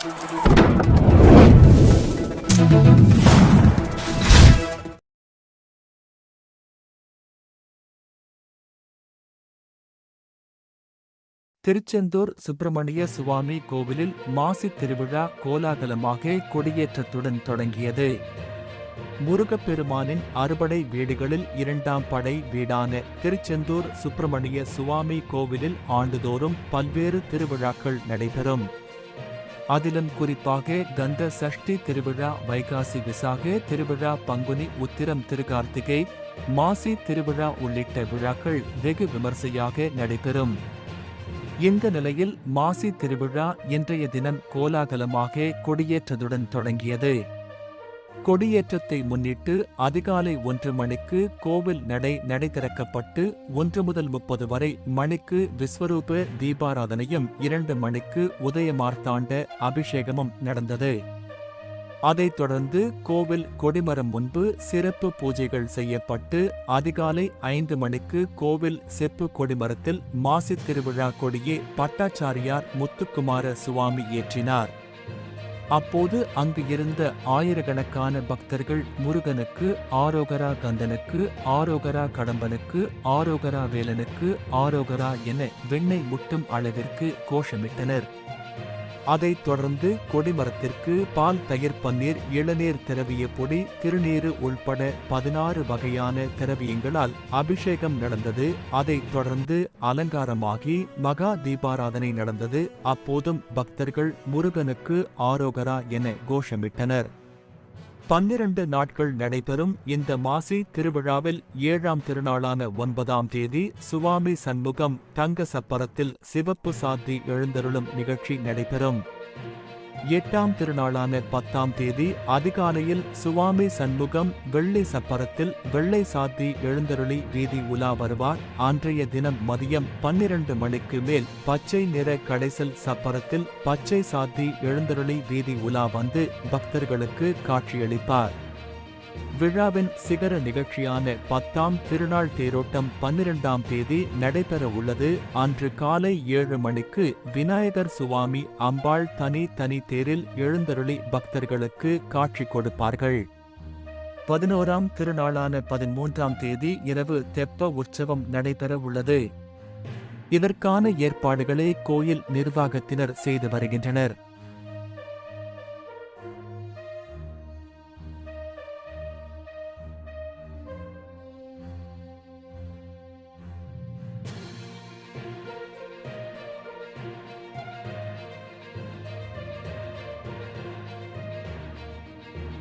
திருச்செந்தூர் சுப்பிரமணிய சுவாமி கோவிலில் மாசி திருவிழா கோலாகலமாக கொடியேற்றத்துடன் தொடங்கியது. முருகப்பெருமானின் அறுபடை வீடுகளில் இரண்டாம் படை வீடான திருச்செந்தூர் சுப்பிரமணிய சுவாமி கோவிலில் ஆண்டுதோறும் பல்வேறு திருவிழாக்கள் நடைபெறும். அதிலும் குறிப்பாக கந்த சஷ்டி திருவிழா வைகாசி விசாக திருவிழா பங்குனி உத்திரம் திருக்கார்த்திகை மாசி திருவிழா உள்ளிட்ட விழாக்கள் வெகு விமர்சையாக நடைபெறும். இந்த நிலையில் மாசி திருவிழா இன்றைய தினம் கோலாகலமாக கொடியேற்றத்துடன் தொடங்கியது. கொடியேற்றத்தை முன்னிட்டு அதிகாலை ஒன்று மணிக்கு கோவில் நடை நடை திறக்கப்பட்டு ஒன்று முதல் முப்பது வரை மணிக்கு விஸ்வரூப தீபாராதனையும் இரண்டு மணிக்கு உதயமார்த்தாண்ட அபிஷேகமும் நடந்தது. அதைத் தொடர்ந்து கோவில் கொடிமரம் முன்பு சிறப்பு பூஜைகள் செய்யப்பட்டு அதிகாலை ஐந்து மணிக்கு கோவில் செப்பு கொடிமரத்தில் மாசி திருவிழா கொடியே பட்டாச்சாரியார் முத்துக்குமார சுவாமி ஏற்றினார். அப்போது அங்கு இருந்த ஆயிரக்கணக்கான பக்தர்கள் முருகனுக்கு ஆரோகரா கந்தனுக்கு ஆரோகரா கடம்பனுக்கு ஆரோகரா வேலனுக்கு ஆரோகரா என வெண்ணெய் முட்டும் அளவிற்கு கோஷமிட்டனர். அதைத் தொடர்ந்து கொடிமரத்திற்கு பால் தயிர் பன்னீர் இளநீர் திரவிய பொடி திருநீறு உள்பட பதினாறு வகையான திரவியங்களால் அபிஷேகம் நடந்தது. அதைத் தொடர்ந்து அலங்காரமாகி மகா தீபாராதனை நடந்தது. அப்போதும் பக்தர்கள் முருகனுக்கு ஆரோகரா என கோஷமிட்டனர். பன்னிரண்டு நாட்கள் நடைபெறும் இந்த மாசி திருவிழாவில் ஏழாம் திருநாளான ஒன்பதாம் தேதி சுவாமி சண்முகம் தங்க சப்பரத்தில் சிவப்பு சாத்தி எழுந்தருளும் நிகழ்ச்சி நடைபெறும். எட்டாம் திருநாளான பத்தாம் தேதி அதிகாலையில் சுவாமி சண்முகம் வெள்ளை சப்பரத்தில் வெள்ளை சாத்தி எழுந்தருளி வீதி உலா வருவார். அன்றைய தினம் மதியம் பன்னிரண்டு மணிக்கு மேல் பச்சை நிற கடைசல் சப்பரத்தில் பச்சை சாத்தி எழுந்தருளி வீதி உலா வந்து பக்தர்களுக்கு காட்சியளிப்பார். விழாவின் சிகர நிகழ்ச்சியான பத்தாம் திருநாள் தேரோட்டம் பன்னிரெண்டாம் தேதி நடைபெற உள்ளது. அன்று காலை ஏழு மணிக்கு விநாயகர் சுவாமி அம்பாள் தனி தனி தேரில் எழுந்தருளி பக்தர்களுக்கு காட்சி கொடுப்பார்கள். பதினோராம் திருநாளான பதிமூன்றாம் தேதி இரவு தெப்ப உற்சவம் நடைபெற உள்ளது. இதற்கான ஏற்பாடுகளை கோயில் நிர்வாகத்தினர் செய்து வருகின்றனர்.